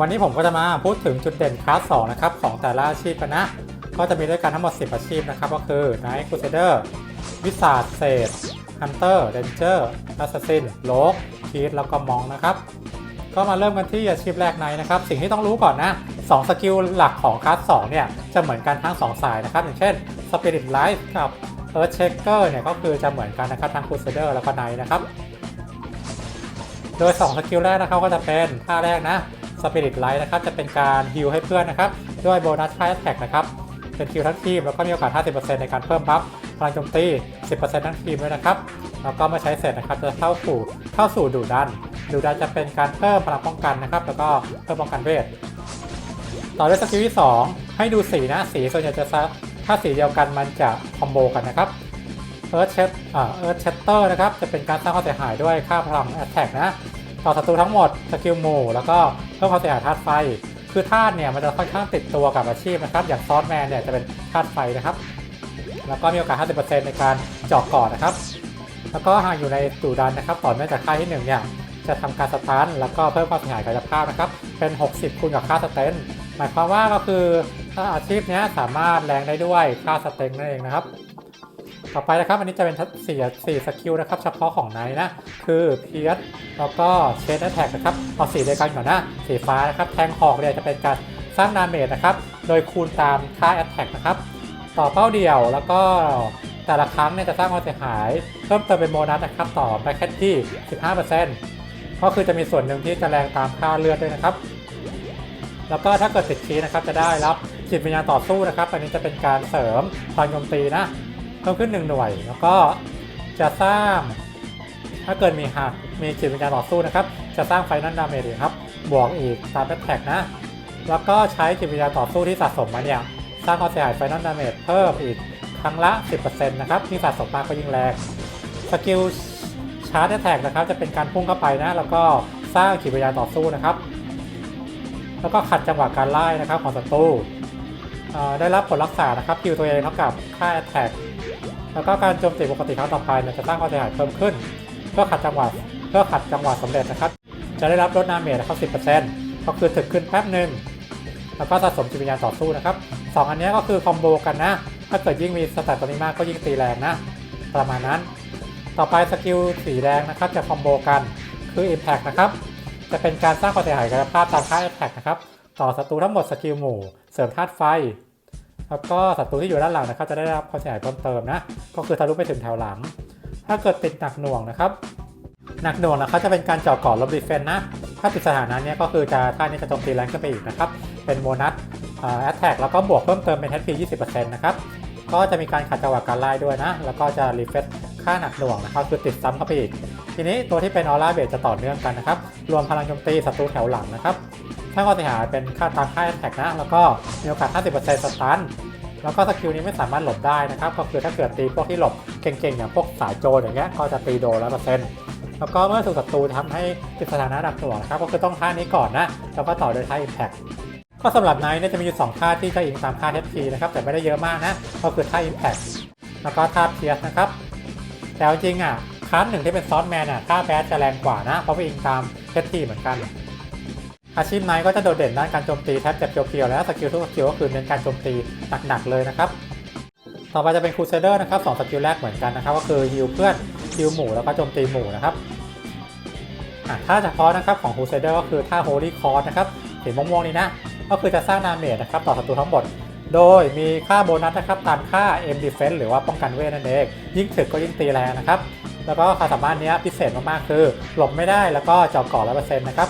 วันนี้ผมก็จะมาพูดถึงจุดเด่นคลาส2นะครับของแต่ละอาชีพกันนะ ก็จะมีด้วยกันทั้งหมด 10 อาชีพนะครับ ก็คือ Night Crusader วิสาดเศษ Hunter Ranger Assassin โลกคีดแล้วก็มองนะครับ ก็มาเริ่มกันที่อาชีพแรกในนะครับ สิ่งที่ต้องรู้ก่อนนะ2สกิลหลักของคลาส2เนี่ยจะเหมือนกันทั้ง 2 สายนะครับ อย่างเช่น Spirit Life กับ Earth Shaker เนี่ยก็คือจะเหมือนกันนะครับทั้ง Crusader แล้วก็ Knight นะครับ โดย 2 สกิลแรกนะครับก็จะเป็นท่าแรกนะ Spirit Light นะครับจะเป็นการฮิลให้เพื่อนนะครับด้วยโบนัสค่าแท็กนะครับเป็นคิวทั้งทีมแล้วก็มีโอกาส 50%ในการเพิ่มบัฟพลังโจมตี 10%ทั้งทีมด้วยนะครับแล้วก็มื่อใช้เสร็จนะครับจะเข้าสู่เข้าสู่ดูดันดูดันจะเป็นการเพิ่มพลังป้องกันนะครับแล้วก็เพิ่มป้องกันเวทต่อด้วยสกิลที่ 2 ให้ดูสีนะสีส่วนใหญ่จะซะถ้าสีเดียวกันมันจะคอมโบกันนะครับเอิร์ธเชตอ่าเอิร์ธเชตเตอร์นะครับจะเป็นการสร้างความเสียหายด้วยค่าพลังแอตแทกนะ ต่อศัตรูทั้งหมดสกิลหมู่แล้วก็เพิ่มความเสียหายธาตุไฟ คือธาตุเนี่ยมันจะค่อนข้างติดตัวกับอาชีพนะครับ อย่างซอสแมนเนี่ยจะเป็นธาตุไฟนะครับ แล้วก็มีโอกาส 50%ในการเจาะก่อนนะครับ แล้วก็หากอยู่ในตูดันนะครับต่อเนื่องจากค่าที่1เนี่ยจะทำการสตาร์ทแล้วก็เพิ่มความเสียหายกายภาพนะครับ เป็น 60 คูณกับค่าสเตนหมายความว่าก็คือถ้าอาชีพเนี้ยสามารถแรงได้ด้วยค่าสเตนนั่นเองนะครับ ต่อไปนะครับ อันนี้จะเป็นสี่สี่สกิลนะครับ เฉพาะของไนท์นะ คือเพียสแล้วก็เชนแท็กนะครับ เอาสีเดียวกันก่อนนะสีฟ้านะครับ แทงหอกเนี่ยจะเป็นการสร้างดาเมจนะครับ โดยคูณตามค่าแอตแทกนะครับ ต่อเป้าเดี่ยวแล้วก็แต่ละครั้งเนี่ยจะสร้างความเสียหาย เพิ่มเติมเป็นโบนัสนะครับ ต่อแบ็คแคทที่ 15%ก็คือจะมีส่วนหนึ่งที่จะแรงตามค่าเลือดด้วยนะครับ แล้วก็ถ้าเกิดติดคีนะครับจะได้รับจิตวิญญาณต่อสู้นะครับ อันนี้จะเป็นการเสริมพลังโจมตีนะ พิ่มขึ้น1หน่วย แล้วก็จะสร้างถ้าเกิดมีหากมีจิตวิญญาณต่อสู้นะครับ จะสร้างไฟนั่นดาเมจอีกครับ บวกอีกตามแบ็คแท็กนะ แล้วก็ใช้จิตวิญญาณต่อสู้ที่สะสมมาเนี่ย สร้างความเสียหายไฟนั่นดาเมจเพิ่มอีกครั้งละ 10%นะครับที่สะสมมากก็ยิ่งแรง สกิลชาร์จแท็กนะครับ จะเป็นการพุ่งเข้าไปนะ แล้วก็สร้างจิตวิญญาณต่อสู้นะครับ แล้วก็ขัดจังหวะการไล่นะครับของศัตรูได้รับผลรักษานะครับคิวตัวเองเท่ากับค่าแท็ก แล้วก็การโจมตีปกติครั้งต่อไปเนี่ยจะสร้างความเสียหายเพิ่มขึ้น เพื่อขัดจังหวะเพื่อขัดจังหวะสำเร็จนะครับ จะได้รับลดดาเมจนะครับ 10%ก็คือถึกขึ้นแป๊บหนึ่งแล้วก็สะสมจิตวิญญาณต่อสู้นะครับสองอันนี้ก็คือคอมโบกันนะ ถ้าเกิดยิ่งมีสแตทตัวนี้มากก็ยิ่งตีแรงนะ ประมาณนั้น ต่อไปสกิลสีแดงนะครับ จะคอมโบกันคือ Impact นะครับ จะเป็นการสร้างความเสียหายกายภาพตามค่า Impact นะครับ ต่อศัตรูทั้งหมดสกิลหมู่ เสริมธาตุไฟ แล้วก็ศัตรูที่อยู่ด้านหลังนะครับจะได้รับความเสียหายเพิ่มเติมนะ ก็คือทะลุไปถึงแถวหลัง ถ้าเกิดติดหนักหน่วงนะครับ หนักหน่วงนะครับจะเป็นการเจาะก่อนลบดีเฟนนะ ถ้าติดสถานะเนี้ยก็คือจะท่านี้จะโจมตีแรงขึ้นไปอีกนะครับ เป็นโบนัสแอตแทกแล้วก็บวกเพิ่มเติมเป็น HP 20%นะครับ ก็จะมีการขัดจังหวะการไล่ด้วยนะ แล้วก็จะรีเฟซค่าหนักหน่วงนะครับคือติดซ้ำเข้าไปอีก ทีนี้ตัวที่เป็นออร่าเบสจะต่อเนื่องกันนะครับ รวมพลังโจมตีศัตรูแถวหลังนะครับ ถ้าความเสียหายเป็นค่าตามค่าแท็กนะ แล้วก็มีโอกาส 50%สตันแล้วก็สกิลนี้ไม่สามารถหลบได้นะครับ ก็คือถ้าเกิดตีพวกที่หลบเก่งๆอย่างพวกสายโจรอย่างเงี้ยก็จะตีโดนร้อยเปอร์เซ็นต์แล้วก็เมื่อถูกศัตรูทำให้ติดสถานะดักหน่วงนะครับก็คือต้องท่านี้ก่อนนะแล้วก็ต่อโดยท่า Impact ก็สำหรับไนท์เนี่ยจะมีอยู่สองท่าที่จะอิงตามค่า HP นะครับแต่ไม่ได้เยอะมากนะก็คือท่า Impact แล้วก็ท่าเพียสนะครับแต่จริงอะคลาสหนึ่งที่เป็นซอสแมนอะท่าแบดจะแรงกว่านะเพราะว่าอิงตาม HP เหมือนกัน อาชีพไนท์ก็จะโดดเด่นด้านการโจมตีแทบจะเพียวๆแล้วสกิลทุกสกิลก็คือเน้นการโจมตีหนักๆเลยนะครับต่อไปจะเป็นครูเซเดอร์นะครับสองสกิลแรกเหมือนกันนะครับก็คือฮิลเพื่อนฮิลหมู่แล้วก็โจมตีหมู่นะครับอะถ้าเฉพาะนะครับของครูเซเดอร์ก็คือท่าโฮลี่คอร์นะครับสีม่วงๆนี้นะก็คือจะสร้างดาเมจนะครับต่อศัตรูทั้งหมดโดยมีค่าโบนัสนะครับตามค่า M Defense หรือว่าป้องกันเวทนั่นเอง ยิ่งถึกก็ยิ่งตีแรงนะครับ แล้วก็ความสามารถนี้พิเศษมากๆคือ หลบไม่ได้แล้วก็เจาะก่อร้อยเปอร์เซ็นต์นะครับ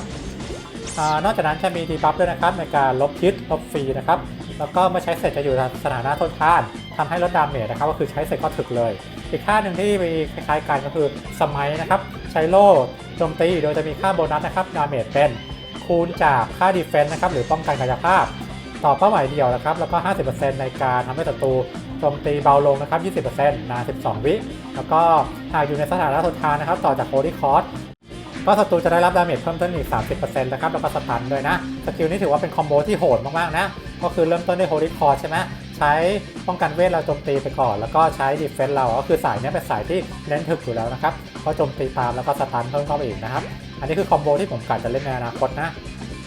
นอกจากนั้นจะมีดีบัฟด้วยนะครับในการลบพิษลบฟรีนะครับแล้วก็เมื่อใช้เสร็จจะอยู่ในสถานะทนทานทำให้ลดดาเมจนะครับก็คือใช้เสร็จก็ถึกเลย อีกค่าหนึ่งที่มีคล้ายๆกันก็คือสมัยนะครับใช้โล่โจมตีโดยจะมีค่าโบนัสนะครับดาเมจเป็นคูณจากค่าดีเฟนส์นะครับหรือป้องกันกายภาพ ต่อเป้าหมายเดียวนะครับแล้วก็ 50%ในการทำให้ศัตรูโจมตีเบาลงนะครับ 20%นาน 12 วิ แล้วก็หากอยู่ในสถานะทนทานนะครับ ต่อจากโคดีคอร์ส ก็ศัตรูจะได้รับดาเมจเพิ่มต้นอีก 30%นะครับแล้วก็สตันด้วยนะสกิลนี้ถือว่าเป็นคอมโบที่โหดมากๆนะ ก็คือเริ่มต้นด้วยโฮลิคอร์ใช่ไหมใช้ป้องกันเวทเราโจมตีไปก่อน แล้วก็ใช้ดีเฟนส์เรา ก็คือสายนี้เป็นสายที่เน้นถึกอยู่แล้วนะครับก็โจมตีตามแล้วก็สตันเพิ่มเข้าไปอีกนะครับ อันนี้คือคอมโบที่ผมกะจะเล่นในอนาคตนะ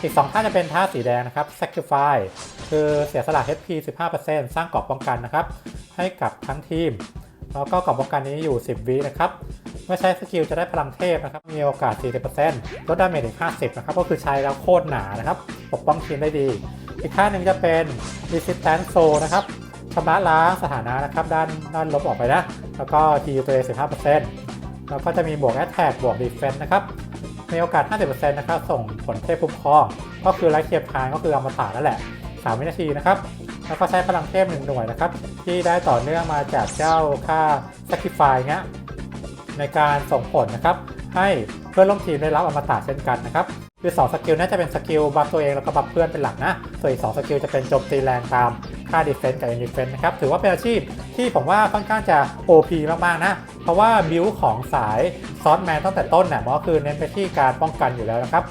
อีก2ท่าจะเป็นท่าสีแดงนะครับ sacrifice คือเสียสละ HP 15%สร้างเกราะป้องกันนะครับ ให้กับทั้งทีม แล้วก็เกราะป้องกันนี้อยู่ 10 วินะครับ เมื่อใช้สกิลจะได้พลังเทพนะครับ มีโอกาส 40%ลดดาเมจถึง50 นะครับ ก็คือใช้แล้วโคตรหนานะครับ ปกป้องทีมได้ดี อีกท่าหนึ่งจะเป็น resistance soul นะครับชำระล้างสถานะนะครับ ด้านด้านลบออกไปนะ แล้วก็ทีตัวเอง15%แล้วก็จะมีบวก attack บวก defense นะครับ มีโอกาส 50%นะครับ ส่งผลเทพคุ้มครอง ก็คือไลท์เทียบพานก็คืออมตะนั่นแหละ 3 วินาทีนะครับ แล้วก็ใช้พลังเทพ1หน่วยนะครับ ที่ได้ต่อเนื่องมาจากเจ้าค่า sacrifice เงี้ย ในการส่งผลนะครับให้เพื่อนร่วมทีมได้รับอมตะเช่นกันนะครับคือ2สกิลน่าจะเป็นสกิลบัฟตัวเองแล้วก็บัฟเพื่อนเป็นหลักนะ ส่วนอีก2สกิลจะเป็นโจมตีแรงตามค่าดีเฟนต์กับ defense นะครับ ถือว่าเป็นอาชีพที่ผมว่าค่อนข้างจะ OP มาก ๆ นะ เพราะว่าบิวของสายซอสแมนตั้งแต่ต้นเนี่ยมันก็คือเน้นไปที่การป้องกันอยู่แล้วนะครับ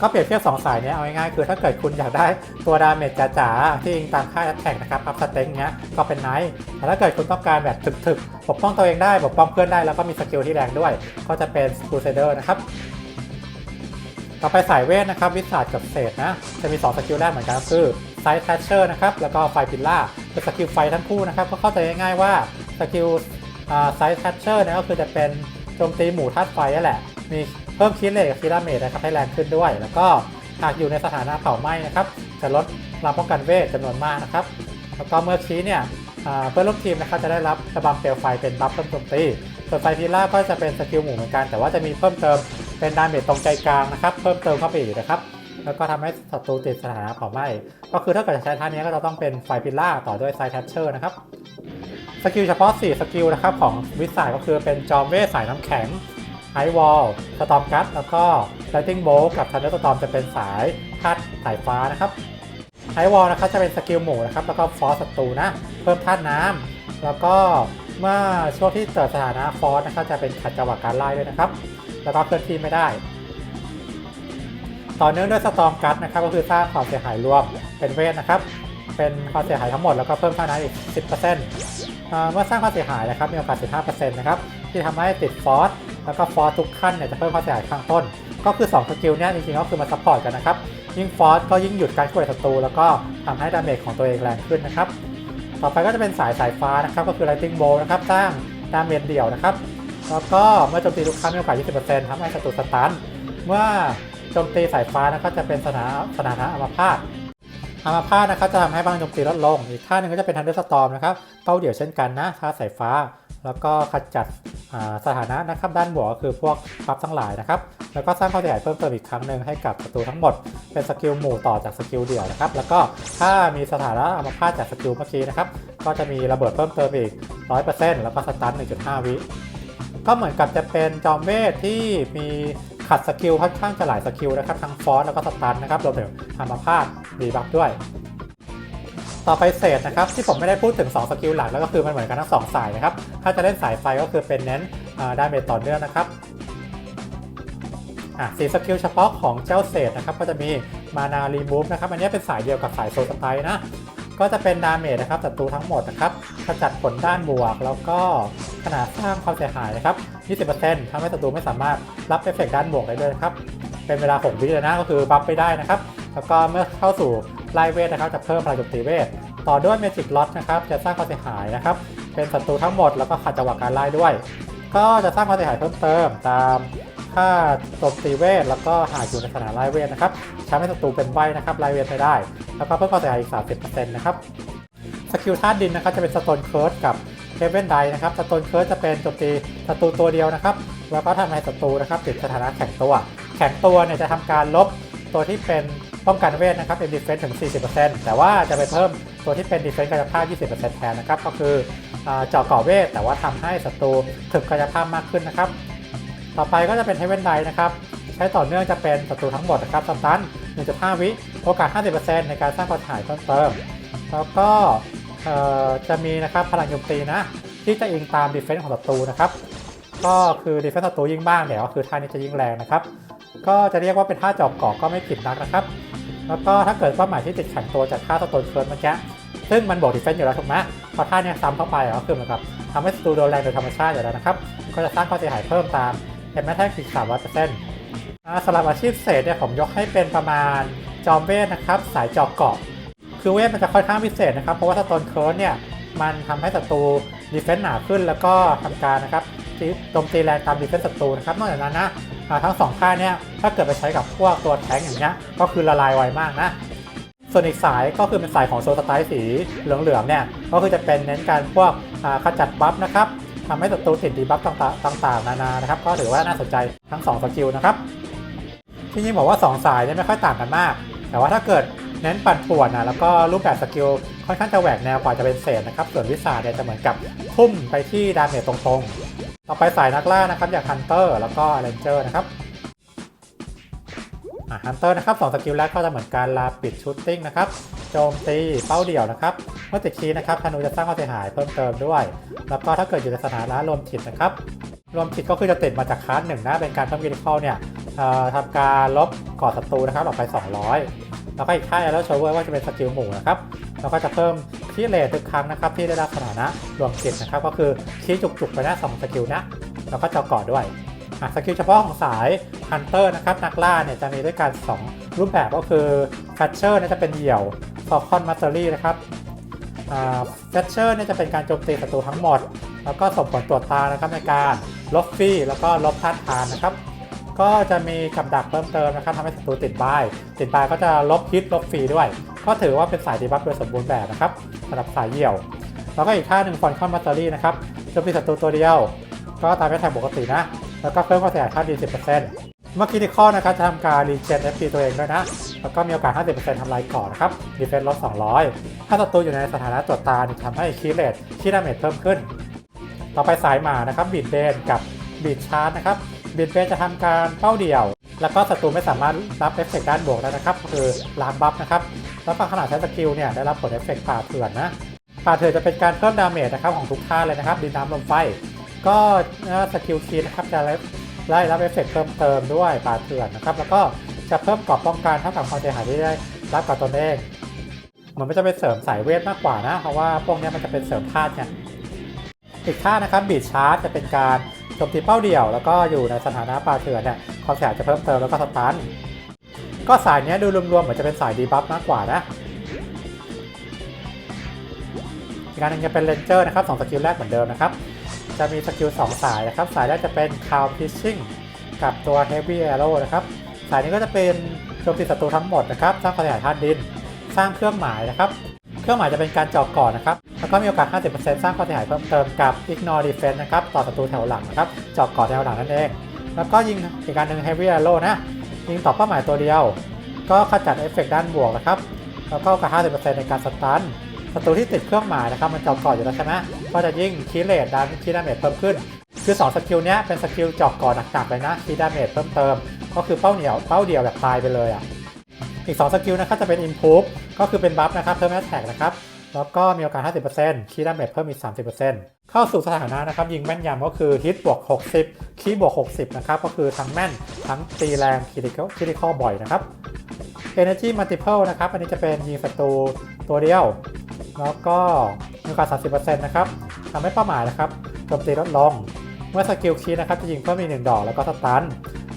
ก็เปรียบเทียบ2สายเนี้ยเอาง่ายๆคือถ้าเกิดคุณอยากได้ตัวดาเมจจ๋าๆที่ยิงตามค่าแอตแทกนะครับอัพสเต็งเนี้ยก็เป็นไนท์แต่ถ้าเกิดคุณต้องการแบบถึกๆปกป้องตัวเองได้ปกป้องเพื่อนได้แล้วก็มีสกิลที่แรงด้วย ก็จะเป็นครูเซเดอร์นะครับต่อไปสายเวทนะครับวิสาดกับเศษนะจะมี 2 สกิลแรกเหมือนกันคือไซส์แทชเชอร์นะครับแล้วก็ไฟพิลล่าเป็นสกิลไฟทั้งคู่นะครับก็เข้าใจง่ายๆว่าสกิลไซส์แทชเชอร์นี่ยก็คือจะเป็นโจมตีหมู่ธาตุไฟนั่นแหละมี พิ่มคิดเลทกับคิดาเมจนะครับให้แรงขึ้นด้วย แล้วก็หากอยู่ในสถานะเผาไหม้นะครับจะลดพลังป้องกันเวทจำนวนมากนะครับ แล้วก็เมื่อชี้เนี่ยเพื่อนร่วมทีมนะครับจะได้รับระบำเปลวไฟเป็นบัฟเพิ่มโจมตีส่วนไฟพิล่าก็จะเป็นสกิลหมู่เหมือนกัน แต่ว่าจะมีเพิ่มเติมเป็นดาเมจตรงใจกลางนะครับ เพิ่มเติมเข้าไปอีกนะครับแล้วก็ทำให้ศัตรูติดสถานะเผาไหม้ก็คือถ้าเกิดจะใช้ท่านี้ก็จะต้องเป็นไฟพิล่าต่อด้วยไซแทชเชอร์นะครับสกิลเฉพาะ 4 สกิลนะครับของวิสัยก็คือเป็นจอมเวทสายน้ำแข็ง ไอวอลสตอมกัสแล้วก็ไลติงโบกับทันเดอร์สตอมจะเป็นสายธาตุสายฟ้านะครับไอวอลนะครับจะเป็นสกิลหมู่นะครับแล้วก็ฟอสศัตรูนะเพิ่มธาตุน้ำแล้วก็เมื่อช่วงที่เกิดสถานะฟอสนะครับจะเป็นขัดจังหวะการไล่ด้วยนะครับ แล้วก็เคลื่อนที่ไม่ได้ ต่อเนื่องด้วยสตอมกัสนะครับก็คือสร้างความเสียหายรวมเป็นเวทนะครับเป็นความเสียหายทั้งหมดแล้วก็เพิ่มค่าน้ำอีก 10%อ่าเมื่อสร้างความเสียหายนะครับมีโอกาส 15%นะครับ ที่ทำให้ติดฟอสแล้วก็ฟอสทุกขั้นเนี่ยจะเพิ่มความเสียหายข้างต้น ก็คือ 2 สกิลเนี่ยจริงๆก็คือมาซัพพอร์ตกันนะครับ ยิ่งฟอสก็ยิ่งหยุดการช่วยศัตรูแล้วก็ทำให้ดาเมจของตัวเองแรงขึ้นนะครับ ต่อไปก็จะเป็นสายสายฟ้านะครับ ก็คือ Lightning Bolt นะครับสร้างดาเมจเดี่ยวนะครับ แล้วก็เมื่อโจมตีทุกครั้งมีโอกาส 20%ทำให้ศัตรูสตันเมื่อโจมตีสายฟ้านะครับจะเป็นสถานะสถานะอัมพาตอามาพาตนะครับจะทำให้พลังโจมตีลดลง อีกท่าหนึ่งก็จะเป็นทันเดอร์สตอมนะครับเป้าเดี่ยวเช่นกันนะท่าสายฟ้า แล้วก็ขจัดสถานะนะครับด้านบวกก็คือพวกบัฟทั้งหลายนะครับ แล้วก็สร้างความเสียหายเพิ่มเติมอีกครั้งหนึ่งให้กับศัตรูทั้งหมด เป็นสกิลหมู่ต่อจากสกิลเดี่ยวนะครับ แล้วก็ถ้ามีสถานะอามาพาตจากสกิลเมื่อกี้นะครับ ก็จะมีระเบิดเพิ่มเติมอีก 100%แล้วก็สตัน1.5 วิ ก็เหมือนกับจะเป็นจอมเวทที่มีขัดสกิลค่อนข้างจะหลายสกิลนะครับ ทั้งฟอสแล้วก็สตันนะครับรวมถึงอามาพาตดีบัฟด้วย ต่อไปเศษนะครับที่ผมไม่ได้พูดถึง 2 สกิลหลักแล้วก็คือมันเหมือนกันทั้ง 2 สายนะครับ ถ้าจะเล่นสายไฟก็คือเป็นเน้นไดาเมจต่อเนื่องนะครับอะสีสกิลเฉพาะของเจ้าเศษนะครับก็จะมีมานารีมูฟนะครับอันนี้เป็นสายเดียวกับสายโซสไตนะก็จะเป็นดาเมจนะครับศัตรูทั้งหมดนะครับขจัดผลด้านบวก แล้วก็ขนาดสร้างความเสียหายนะครับ 20%ทำให้ศัตรูไม่สามารถรับเอฟเฟกต์ด้านบวกได้ด้วยครับ เป็นเวลา 6 วิเลยนะก็คือบัฟไปได้นะครับ แล้วก็เมื่อเข้าสู่ไล่เวทนะครับจะเพิ่มพลังโจมตีเวท ต่อด้วยเมจิกล็อตนะครับจะสร้างความเสียหายนะครับ เป็นศัตรูทั้งหมดแล้วก็ขัดจังหวะการไล่ด้วย ก็จะสร้างความเสียหายเพิ่มเติมตามค่าโจมตีเวท แล้วก็หากอยู่ในสถานไล่เวทนะครับทำให้ศัตรูเป็นใบนะครับไล่เวทไม่ได้ แล้วก็เพิ่มความเสียหายอีก 30%นะครับสกิลธาตุดินนะครับจะเป็นสโตนเคิร์สกับเทเวนไดนะครับสโตนเคิร์สจะเป็นโจมตีศัตรูตัวเดียวนะครับ แล้วก็ทำให้ศัตรูนะครับติดสถานะแข็งตัว แข็งตัวเนี่ยจะทำการลบตัวที่เป็น ป้องกันเวทนะครับเป็นดีเฟนส์ถึง 40%แต่ว่าจะไปเพิ่มตัวที่เป็นดีเฟนส์กายภาพ 20%แทนนะครับ ก็คือเจาะก่อเวท แต่ว่าทำให้ศัตรูถึกกายภาพมากขึ้นนะครับ ต่อไปก็จะเป็นเทเวนไดนะครับใช้ต่อเนื่องจะเป็นศัตรูทั้งหมดนะครับสตัน1.5 วิโอกาส 50%ในการสร้างความเสียหายเพิ่มเติมแล้วก็จะมีนะครับพลังโจมตีนะ ที่จะอิงตามดีเฟนส์ของศัตรูนะครับก็คือดีเฟนส์ศัตรูยิ่งบ้างเนี่ยก็คือท่านี้จะยิ่งแรงนะครับ ก็จะเรียกว่าเป็นท่าจอบเกาะก็ไม่ผิดนักนะครับ แล้วก็ถ้าเกิดเป้าหมายที่ติดแข็งตัวจากท่าสโตนเฟิร์สเมื่อกี้ซึ่งมันบวกดีเฟนส์อยู่แล้วถูกไหมพอท่าเนี้ยซ้ำเข้าไปอะก็คือเหมือนกับทำให้ศัตรูโดนแรงโดยธรรมชาติอยู่แล้วนะครับ ก็จะสร้างความเสียหายเพิ่มตามเอ็มแมแท็กอีกสามร้อยเปอร์เซ็นต์สำหรับอาชีพเศษเนี่ยผมยกให้เป็นประมาณจอมเวทนะครับ สายจอกเกาะคือเวทมันจะค่อนข้างพิเศษนะครับ เพราะว่าสโตนเคิร์สเนี่ยมันทำให้ศัตรูดีเฟนซ์หนาขึ้นแล้วก็ทำการนะครับ ที่โจมตีแรงตามดีเฟนซ์ศัตรูนะครับนอกจากนั้นนะทั้งสองค่าเนี่ยถ้าเกิดไปใช้กับพวกตัวแทงอย่างเงี้ยก็คือละลายไวมากนะส่วนอีกสายก็คือเป็นสายของโซสไตล์สีเหลืองๆเนี่ยก็คือจะเป็นเน้นการพวกขจัดบัฟนะครับทำให้ศัตรูติดดีบัฟต่างๆ นานานะครับก็ถือว่าน่าสนใจทั้งสองสกิลนะครับที่นี่บอกว่า 2 สายเนี่ยไม่ค่อยต่างกันมาก แต่ว่าถ้าเกิดเน้นปั่นป่วนนะแล้วก็รูปแบบสกิลค่อนข้างจะแหวกแนวกว่าจะเป็นเศษนะครับส่วนวิสาเนี่ยจะเหมือนกับทุ่มไปที่ดาเมจตรงๆ ต่อไปสายนักล่านะครับ อย่างฮันเตอร์แล้วก็เรนเจอร์นะครับฮันเตอร์นะครับสองสกิลแรกก็จะเหมือนการลาปิดชูตติ้งนะครับโจมตีเป้าเดี่ยวนะครับ เมื่อติดคีนะครับธนูจะสร้างความเสียหายเพิ่มเติมด้วย แล้วก็ถ้าเกิดอยู่ในสถานะรวมจิตนะครับรวมจิตก็คือจะติดมาจากคลาสหนึ่งนะเป็นการเพิ่มกิริคอลเนี่ยทำการลบก่อศัตรูนะครับออกไป 200 แล้วก็อีกท่าแอโรโชว์ว่าจะเป็นสกิลหมู่นะครับแล้วก็จะเพิ่มคีเลททุกครั้งนะครับที่ได้รับสถานะรวมจิตนะครับก็คือคีจุกๆไปน้สองสกิลนะแล้วก็จะกาะด้วยสกิลเฉพาะของสายฮันเตอร์นะครับนักล่าเนี่ยจะมีด้วยกัน 2 รูปแบบก็คือคัตเชอร์เนี่ยจะเป็นเหี่ยวฟอลคอนมาสเตอรี่นะครับแฟชเชอร์เนี่ยจะเป็นการโจมตีศัตรูทั้งหมด แล้วก็ส่งผลตรวจตานะครับในการลบฟรีแล้วก็ลบท่าทานนะครับ ก็จะมีกับดักเพิ่มเติมนะครับทำให้ศัตรูติดบาย ติดบายก็จะลบฮิตลบฟรีด้วย ก็ถือว่าเป็นสายดีบัฟโดยสมบูรณ์แบบนะครับสำหรับสายเหี่ยว แล้วก็อีกท่าหนึ่งฟอนคอนมาสเตอรี่นะครับโจมตีศัตรูตัวเดียว ก็ตามแพทแทงปกตินะ แล้วก็เพิ่มความเสียหายค่าดี10%เมื่อกี้ที่ข้อนะครับจะทำการรีเจน FP ตัวเองด้วยนะ แล้วก็มีโอกาส 50%ทำลายก่อนนะครับดีเฟนลด200 ถ้าศัตรูอยู่ในสถานะตรวจตาทำให้คีเลตคีดาเมจเพิ่มขึ้น ต่อไปสายหมานะครับบีดเบนกับบีดชาร์จนะครับ บีดเบนจะทำการเป้าเดี่ยว แล้วก็ศัตรูไม่สามารถรับเอฟเฟกต์ด้านบวกได้นะครับ คือล้างบัฟนะครับ แล้วก็ขณะใช้สกิลเนี่ยได้รับผลเอฟเฟกต์ป่าเถื่อนนะป่าเถื่อนจะเป็นการเพิ่มดาเมจนะครับของทุกท่าเลยนะครับดินน้ำลมไฟ ก็สกิลคีนะครับจะได้รับเอฟเฟกต์เพิ่มเติมด้วยป่าเถื่อนนะครับ แล้วก็จะเพิ่มกรอบป้องกันเท่ากับความเสียหายที่ได้รับกับตนเองเหมือนมันจะเป็นเสริมสายเวทมากกว่านะ เพราะว่าพวกนี้มันจะเป็นเสริมธาตุเนี่ยอีกท่านะครับบีดชาร์จจะเป็นการ จมตีเป้าเดี่ยวแล้วก็อยู่ในสถานะปลาเถื่อนเนี่ยความเสียหายจะเพิ่มเติมแล้วก็สตันก็สายนี้ดูรวมๆเหมือนจะเป็นสายดีบัฟมากกว่านะอีกการนึงจะเป็นเลนเจอร์นะครับสองสกิลแรกเหมือนเดิมนะครับ จะมีสกิล2สายนะครับ สายแรกจะเป็น Cow Fishing กับตัว Heavy Arrow นะครับ สายนี้ก็จะเป็นโจมตีศัตรูทั้งหมดนะครับ สร้างความเสียหายธาตุดิน สร้างเครื่องหมายนะครับ เครื่องหมายจะเป็นการเจาะก่อนนะครับ แล้วก็มีโอกาส 50%สร้างความเสียหายเพิ่มเติมกับ Ignore Defense นะครับ ต่อศัตรูแถวหลังนะครับเจาะก่อนแถวหลังนั่นเอง แล้วก็ยิงอีกการหนึ่ง Heavy Arrow นะ ยิงต่อเป้าหมายตัวเดียว ก็ขจัดเอฟเฟกต์ด้านบวกนะครับ แล้วก็โอกาส 50%ในการสตันศัตรูที่ติดเครื่องหมายนะครับ มันเจาะก่อนอยู่แล้วใช่ไหมก็จะยิ่งคีเลตดานคีดาเมจเพิ่มขึ้น คือ2สกิลเนี้ยเป็นสกิลเจาะก่อนหนักๆเลยนะคีดาเมจเพิ่มเติม ก็คือเป้าเหนียวเป้าเดียวแบบตายไปเลยอะอีก2สกิลนะครับจะเป็น Improve ก็คือเป็นบัฟนะครับเพิ่มแอตแทกนะครับ แล้วก็มีโอกาส 50%คีดาเมจเพิ่มอีก 30%เข้าสู่สถานะนะครับ ยิงแม่นยำก็คือฮิตบวก 60 คีบวก 60 นะครับ ก็คือทั้งแม่น ทั้งตีแรงคีริคอลคีริคอบ่อยนะครับ Energy Multiple นะครับ อันนี้จะเป็นยิงศัตรูตัวเดียว แล้วก็มีโอกาส 30%นะครับทำให้เป้าหมายนะครับโจมตีลดลง เมื่อสกิลคีนะครับจะยิงเพิ่มอีกหนึ่งดอกแล้วก็สตัน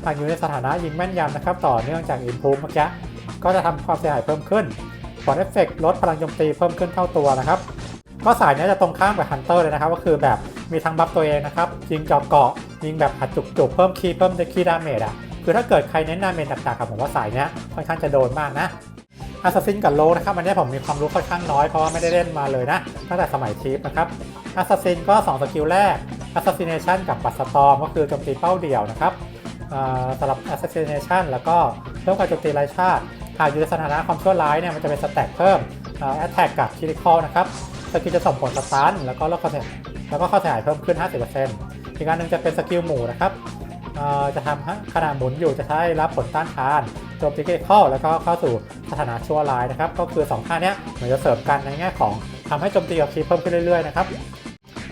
หากอยู่ในสถานะยิงแม่นยำนะครับ ต่อเนื่องจาก Improve เมื่อกี้ก็จะทำความเสียหายเพิ่มขึ้น ผลเอฟเฟกต์ลดพลังโจมตีเพิ่มขึ้นเท่าตัวนะครับ ก็สายนี้จะตรงข้ามกับฮันเตอร์เลยนะครับ ก็คือแบบมีทั้งบัฟตัวเองนะครับ ยิงเจาะเกาะ ยิงแบบอัดจุกๆ เพิ่มคีย์เพิ่มเดคีดาเมจอะ คือถ้าเกิดใครเน้นดาเมจหนักๆกับผมว่าสายนี้ค่อนข้างจะโดนมากนะอาซ s ซินกับโลนะครับอันเนี้ยผมมีความรู้ค่อนข้างน้อยเพราะว่าไม่ได้เล่นมาเลยนะตั้งแต่สมัยทีฟนะครับอาซ s ซินก็2สกิลแรก Assassination กับปัสตอมก็คือโจมตีเป้าเดี่ยวนะครับสำหรับ Assassination แล้วก็เพิ่มการโจมตีรายชาติ อยู่ในสถานะความชั่วร้ายเนี่ยมันจะเป็นสแต็กเพิ่มแอตแทกกับคิริคอลนะครับสกิลจะส่งผลสตาร์แล้วก็ลดความเสียแล้วก็ข้อเสียหายเพิ่มขึ้น 50%อีกอันหนึ่งจะเป็นสกิลหมู่นะครับจะทำให้ขณะหมุนอยู่จะได้รับผลต้านทานโจมตีคิริคอแล้วก็เข้าสู่สถานะชั่วร้ายนะครับ ก็คือ2ท่าเนี้ยเหมือนจะเสริมกันในแง่ของทำให้โจมตีกับคีเพิ่มขึ้นเรื่อยๆนะครับ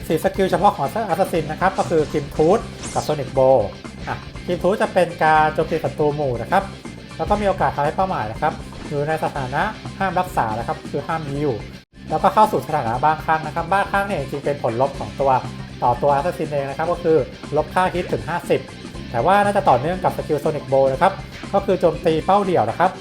สีสกิลเฉพาะของอัสซัสซินนะครับ ก็คือคิมทูธกับโซนิกโบอะคิมทูธจะเป็นการโจมตีศัตรูหมู่นะครับ แล้วก็มีโอกาสทำให้เป้าหมายนะครับอยู่ในสถานะห้ามรักษานะครับคือห้ามยิวแล้วก็เข้าสู่สถานะบ้างครั้งนะครับบ้างครั้งเนี่ยจริงๆเป็นผลลบของตัวต่อตัวอสซัสซินเองนะครับก็คือลบค่าฮิตถึง 50 แต่ว่าน่าจะต่อเนื่องกับสกิลโซนิกโบนะครับก็คือโจมตีเป้าเดี่ยวนะครับ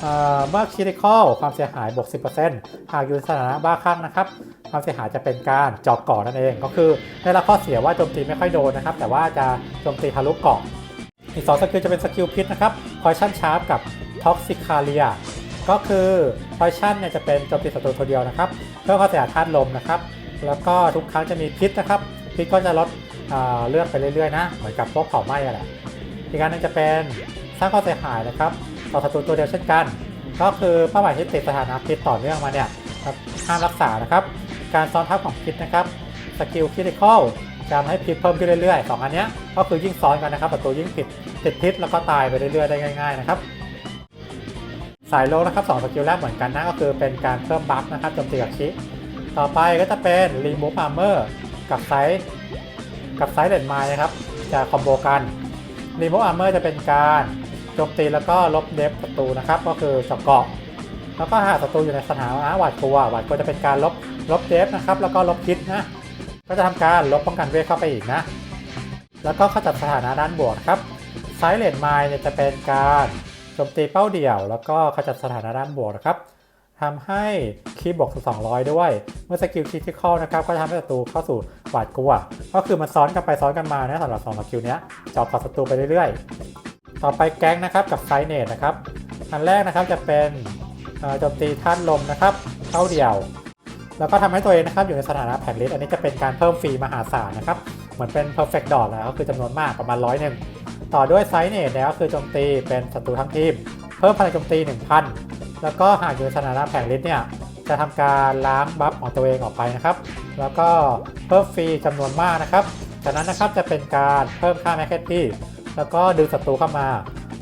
เอ่อเมื่อคิริคอลความเสียหายบวก 10%หากอยู่ในสถานะบ้าคลั่งนะครับ ความเสียหายจะเป็นการเจอกเกาะนั่นเอง ก็คือได้รับข้อเสียว่าโจมตีไม่ค่อยโดนนะครับ แต่ว่าจะโจมตีทะลุเกาะ อีกสองสกิลจะเป็นสกิลพิษนะครับ Poison Sharp กับ Toxicalia ก็คือ Poison เนี่ยจะเป็นโจมตีศัตรูตัวเดียวนะครับ เพื่อความเสียหายธาตุลมนะครับ แล้วก็ทุกครั้งจะมีพิษนะครับ พิษก็จะลดเลือดไปเรื่อยๆนะ เหมือนกับพวกเผาไหม้อะแหละอีกการนึงจะเป็นสร้างความเสียหายนะครับต่อศัตรูตัวเดียวเช่นกัน ก็คือเป้าหมายที่ติดสถานะพิษต่อเนื่องมาเนี่ยครับห้ามรักษานะครับ การซ้อนทับของพิษนะครับ สกิลคริติคอล จะทำให้พิษเพิ่มขึ้นเรื่อยๆสองอันนี้ก็คือยิ่งซ้อนกันนะครับศัตรูยิ่งผิดติดพิษแล้วก็ตายไปเรื่อยๆ ได้ง่าย ๆ นะครับ สายโลนะครับสองสกิลแรกเหมือนกันนะก็คือเป็นการเพิ่มบัฟนะครับโจมตีกับคิต่อไปก็จะเป็น remove armor กับไซส์กับไซส์เลนไมนะครับ จะคอมโบกัน remove armor จะเป็นการโจมตีแล้วก็ลบเดฟศัตรูนะครับ ก็คือจาะเกาะแล้วก็หากศัตรูอยู่ในสถานะหวาดกลัวหวาดกลัวจะเป็นการลบลบเดฟนะครับแล้วก็ลบพิษนะ ก็จะทำการลบป้องกันเวทเข้าไปอีกนะ แล้วก็ขจัดสถานะด้านบวกครับไซเลนไมเนี่ยจะเป็นการโจมตีเป้าเดี่ยว แล้วก็ขจัดสถานะด้านบวกนะครับทำให้คีย์บวกถึง200 ด้วย เมื่อสกิลคริติคอลนะครับ ก็จะทำให้ศัตรูเข้าสู่หวาดกลัว ก็คือมันซ้อนกันไปซ้อนกันมานะสำหรับสองสกิลนี้จอบกับศัตรูไปเรื่อยๆ ต่อไปแก๊งนะครับกับไซเนตนะครับ อันแรกนะครับจะเป็นโจมตีธาตุลมนะครับเป้าเดี่ยว แล้วก็ทำให้ตัวเองนะครับอยู่ในสถานะแผงลิสอันนี้จะเป็นการเพิ่มฟรีมหาศาลนะครับเหมือนเป็น perfect dot แล้วก็คือจำนวนมากประมาณร้อยหนึ่งต่อด้วยไซเนตเนี่ยก็คือโจมตีเป็นศัตรูทั้งทีม เพิ่มพลังโจมตี 1000 แล้วก็หากอยู่ในสถานะแผงลิสเนี่ยจะทำการล้างบัฟของตัวเองออกไปนะครับ แล้วก็เพิ่มฟรีจำนวนมากนะครับจากนั้นนะครับจะเป็นการเพิ่มค่าแมคเคนที่แล้วก็ดึงศัตรูเข้ามา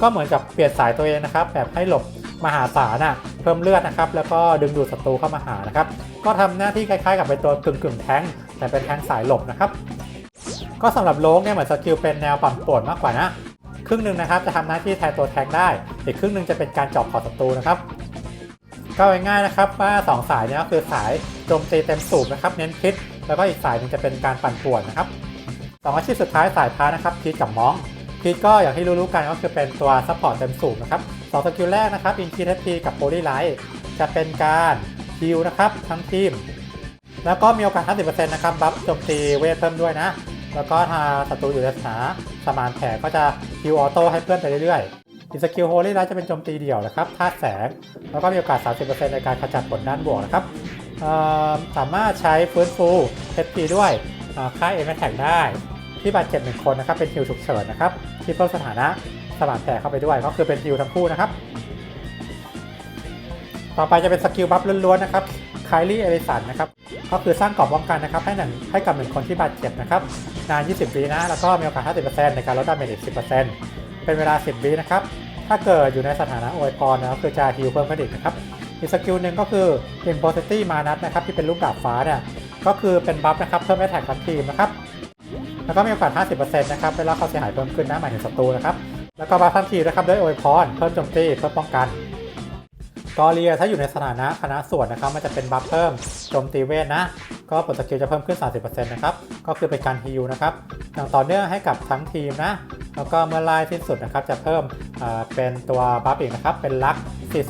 ก็เหมือนกับเปลี่ยนสายตัวเองนะครับ แบบให้หลบ มหาศาลน่ะเพิ่มเลือดนะครับแล้วก็ดึงดูดศัตรูเข้ามาหานะครับก็ทำหน้าที่คล้ายๆ กับเป็นตัวกึ่งกึ่งแท้งแต่เป็นแท้งสายหลบนะครับก็สำหรับโลกเนี่ยเหมือนสกิลเป็นแนวปั่นป่วนมากกว่านะครึ่งหนึ่งนะครับจะทำหน้าที่แทนตัวแทงได้ อีกครึ่งหนึ่งจะเป็นการจาะขอศัตรูนะครับก็ง่ายๆนะครับว่า 2 สายเนี้ก็คือสายโจมตีเต็มสูบนะครับเน้นพิษ แล้วก็อีกสายนึงจะเป็นการปั่นป่วนนะครับสองอาชีพสุดท้ายสายพานะครับพีทกับมองพีทก็อย่างที่รู้ๆกันก็คือเป็นตัวซัพพอร์ตเต็มสูบนะครับ สองสกิลแรกนะครับอินคีเทพีกับโพลีไลท์จะเป็นการฮิลนะครับทั้งทีม แล้วก็มีโอกาส 50%นะครับบัฟโจมตีเวทเพิ่มด้วยนะ แล้วก็ถ้าศัตรูอยู่ในสถานสมานแผลก็จะฮิวออโต้ให้เพื่อนไปเรื่อยๆอีสกิลโฮลี่ไลท์จะเป็นโจมตีเดี่ยวนะครับธาตุแสง แล้วก็มีโอกาส 30%ในการขจัดผลด้านบวกนะครับสามารถใช้ฟื้นฟู HP ด้วยเอ่อค่า m อ t a c ได้ที่บาดเจ็บหนึ่งคนนะครับเป็นฮิวฉุกเฉินนะครับที่เพิ่มสถานะ สมานแผลเข้าไปด้วยก็คือเป็นฮิวทั้งคู่นะครับ ต่อไปจะเป็นสกิลบัฟล้วนๆนะครับไคลี่เอลิสันนะครับก็คือสร้างกรอบป้องกันนะครับ ให้หนึ่งให้กับหนึ่งคนที่บาดเจ็บนะครับนาน 20วินะแล้วก็มีโอกาส 50%ในการลดดาเมจ10%เป็นเวลา 10วินะครับถ้าเกิดอยู่ในสถานะอวยพรนะครับคือจะฮิลเพิ่มขึ้นอีกนะครับอีกสกิลหนึ่งก็คือ Imposity มานัทนะครับที่เป็นลูกดาบฟ้าเนี่ยก็คือเป็นบัฟนะครับเพิ่มแอตแทกทั้งทีมนะครับแล้วก็มีโอกาส 50%นะครับได้รับความเสียหายเพิ่มขึ้นนะหมายถึงศัตรูนะครับ แล้วก็บัฟทันทีนะครับด้วยอวยพรเพิ่มโจมตีเพิ่มป้องกันกอเรียถ้าอยู่ในสถานะคณะส่วนนะครับมันจะเป็นบัฟเพิ่มโจมตีเวทนะ ก็ผลสกิลจะเพิ่มขึ้น 30%นะครับก็คือเป็นการฮิลนะครับอย่างต่อเนื่องให้กับทั้งทีมนะ แล้วก็เมื่อไล่สิ้นสุดนะครับจะเพิ่มเป็นตัวบัฟอีกนะครับเป็นลัก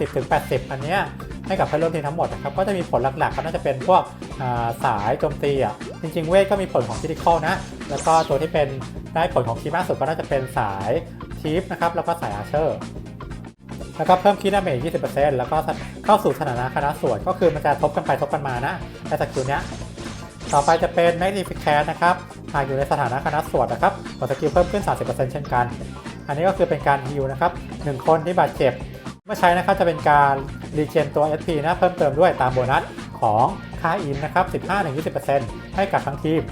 40-80 อันเนี้ยให้กับเพื่อนร่วมทีมทั้งหมดนะครับก็จะมีผลหลักๆก็น่าจะเป็นพวกาสายโจมตีอะจริงๆเวทก็มีผลของคิติคอลนะ แล้วก็ตัวที่เป็นได้ผลของคีมากสุดก็น่าจะเป็นสาย ทีฟนะครับแล้วก็สายอาเชอร์แล้วก็เพิ่มคีดาเมจ20%แล้วก็เข้าสู่สถานะคณะส่วนก็คือมันจะทบกันไปทบกันมานะในสกิลเนี้ยต่อไปจะเป็น Magnificent นะครับหากอยู่ในสถานะคณะส่วนนะครับผลสกิลเพิ่มขึ้น 30%เช่นกัน อันนี้ก็คือเป็นการฮิลนะครับ1คนที่บาดเจ็บ เมื่อใช้นะครับจะเป็นการรีเจนตัว SP นะเพิ่มเติมด้วยตามโบนัสของค่าอินนะครับ 15-20%ให้กับทั้งทีม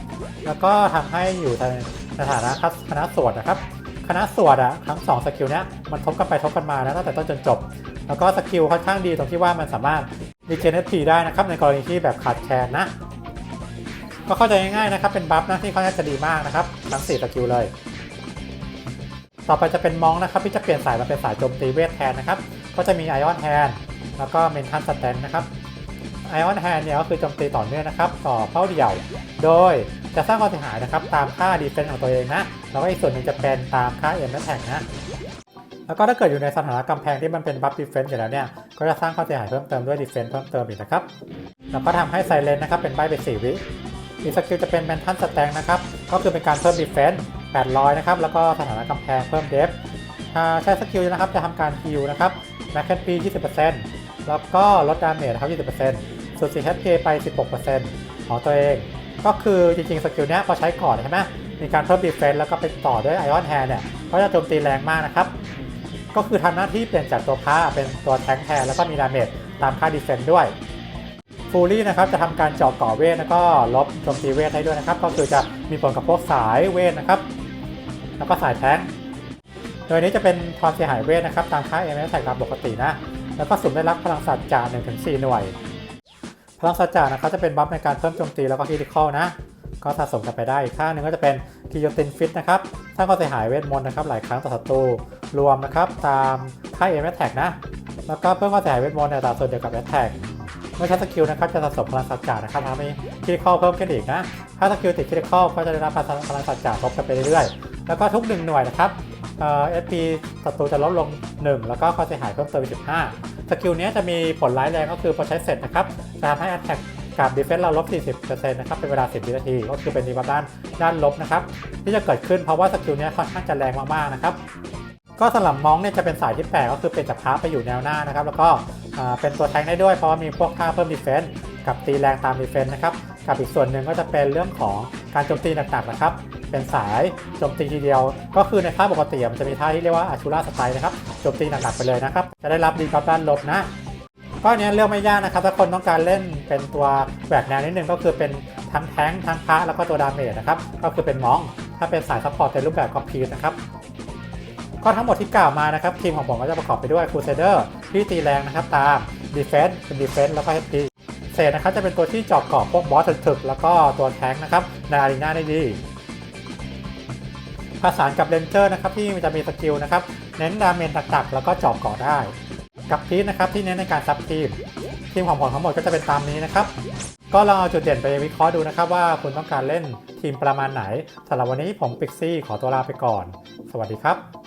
แล้วก็ทำให้อยู่ในสถานะคณะส่วนนะครับ ณะสวนอะทั้ง2สกิลเนี้ยมันทบกันไปทบกันมานะตั้งแต่ต้นจนจบ แล้วก็สกิลค่อนข้างดีตรงที่ว่ามันสามารถรีเจน SP ได้นะครับในกรณีที่แบบขาดแคลนนะ ก็เข้าใจง่ายๆนะครับ เป็นบัฟนะที่ค่อนข้างจะดีมากนะครับทั้ง 4 สกิลเลย ต่อไปจะเป็นมองนะครับที่จะเปลี่ยนสายมาเป็นสายโจมตีเวทแทนนะครับ ก็จะมีไอออนแฮนแล้วก็เมนทันสแตนนะครับไอออนแฮนเนี่ยก็คือโจมตีต่อเนื่องนะครับ ต่อเป้าเดี่ยว โดย จะสร้างความเสียหายนะครับตามค่าดีเฟนส์ของตัวเองนะ แล้วก็อีกส่วนหนึ่งจะเป็นตามค่าเอ็มและแท็กนะ แล้วก็ถ้าเกิดอยู่ในสถานะกำแพงที่มันเป็นบัฟดีเฟนส์อยู่แล้วเนี่ย ก็จะสร้างความเสียหายเพิ่มเติมด้วยดีเฟนส์เพิ่มเติมอีกนะครับ แล้วก็ทำให้ไซเลนนะครับเป็นใบไป4วิอีกสกิลจะเป็นแมนทันสแตงนะครับ ก็คือเป็นการเพิ่มดีเฟนส์800 นะครับ แล้วก็สถานะกำแพงเพิ่มเดฟใช้สกิลนะครับ จะทำการฮิลนะครับแมคเคนปี20%แล้วก็ลดดาเมจนะครับ 20%ส่วน 4HP ไป 16%ของตัวเอง ก็คือจริงๆสกิลนี้พอใช้ก่อนใช่ไหมมีการเพิ่มดีเฟนส์แล้วก็ไปต่อด้วยไอออนแฮร์เนี่ยก็จะโจมตีแรงมากนะครับ ก็คือทำหน้าที่เปลี่ยนจากตัวพระเป็นตัวแทงแทนแล้วก็มีดาเมจตามค่าดีเฟนส์ด้วยฟูลี่นะครับจะทำการเจาะก่อเวทแล้วก็ลบโจมตีเวทให้ด้วยนะครับ ก็คือจะมีผลกับพวกสายเวทนะครับ แล้วก็สายแทงโดยนี้จะเป็นความเสียหายเวทนะครับตามค่า m s แท็กตามปกตินะ แล้วก็สุ่มได้รับพลังสัตว์จาก1-4 หน่วย พลังสัจจานะครับจะเป็นบัฟในการเพิ่มโจมตีแล้วก็คิติคอลนะ ก็สะสมกันไปได้อีกค่าหนึ่งก็จะเป็นกิโยตินฟิตนะครับสร้างความเสียหายเวทมนต์นะครับหลายครั้งต่อศัตรูรวมนะครับตามค่าเอ็มแอตแท็กนะ แล้วก็เพิ่มความเสียหายเวทมนต์ในตาส่วนเดียวกับแอตแท็กเมื่อใช้สกิลนะครับจะสะสมพลังสัจจานะครับทำให้คิติคอลเพิ่มขึ้นอีกนะ ถ้าสกิลติดคริติคอลก็จะได้รับพลังพลังสัจจาลบกันไปเรื่อยๆ แล้วก็ทุกหนึ่งหน่วยนะครับเอ่อ SP ศัตรูจะลดลง 1 แล้วก็ความเสียหายเพิ่มเติมอีก15 สกิลนี้จะมีผลร้ายแรงก็คือพอใช้เสร็จนะครับจะทำให้อัตแทกกับดีเฟนซ์เราลบ 40%นะครับ เป็นเวลา 10 วินาที ก็คือเป็นดีบัฟด้านด้านลบนะครับ ที่จะเกิดขึ้นเพราะว่าสกิลนี้ค่อนข้างจะแรงมากๆนะครับ ก็สำหรับมองเนี่ยจะเป็นสายที่แปลกก็คือเป็นจับพาไปอยู่แนวหน้านะครับ แล้วก็เป็นตัวแทงได้ด้วยเพราะว่ามีพวกค่าเพิ่มดีเฟนส์ กับตีแรงตามดีเฟนส์นะครับ กับอีกส่วนหนึ่งก็จะเป็นเรื่องของการโจมตีหนักๆนะครับ เป็นสายโจมตีทีเดียว ก็คือในท่าปกติมันจะมีท่าที่เรียกว่าอาชูราสไตล์นะครับโจมตีหนักๆไปเลยนะครับ จะได้รับดีบัฟด้านลบนะก็อันเนี้ยเลือกไม่ยากนะครับถ้าคนต้องการเล่นเป็นตัวแหวกแนวนิดนึงก็คือเป็นทั้งแท้งทั้งพระแล้วก็ตัวดาเมจนะครับก็คือเป็นมองถ้าเป็นสายซัพพอร์ตในรูปแบบคอมพิวนะครับก็ทั้งหมดที่กล่าวมานะครับทีมของผมก็จะประกอบไปด้วย Crusader ที่ตีแรงนะครับตาม Defense เป็น Defense แล้วก็ HP เศษนะครับจะเป็นตัวที่เจอบกรอบพวกบอสถึกๆแล้วก็ตัวแท้งนะครับในอารีนาได้ดีผสานกับเ a นเจอร์นะครับที่จะมีสกิลนะครับเน้นดาเมจหนักๆแล้วก็เจอบเกาะได้ กับพีทนะครับที่เน้นในการซับทีมทีมของผมทั้งหมดก็จะเป็นตามนี้นะครับก็ลองเอาจุดเด่นไปวิเคราะห์ดูนะครับว่าคุณต้องการเล่นทีมประมาณไหนสำหรับวันนี้ผมปิกซี่ขอตัวลาไปก่อน สวัสดีครับ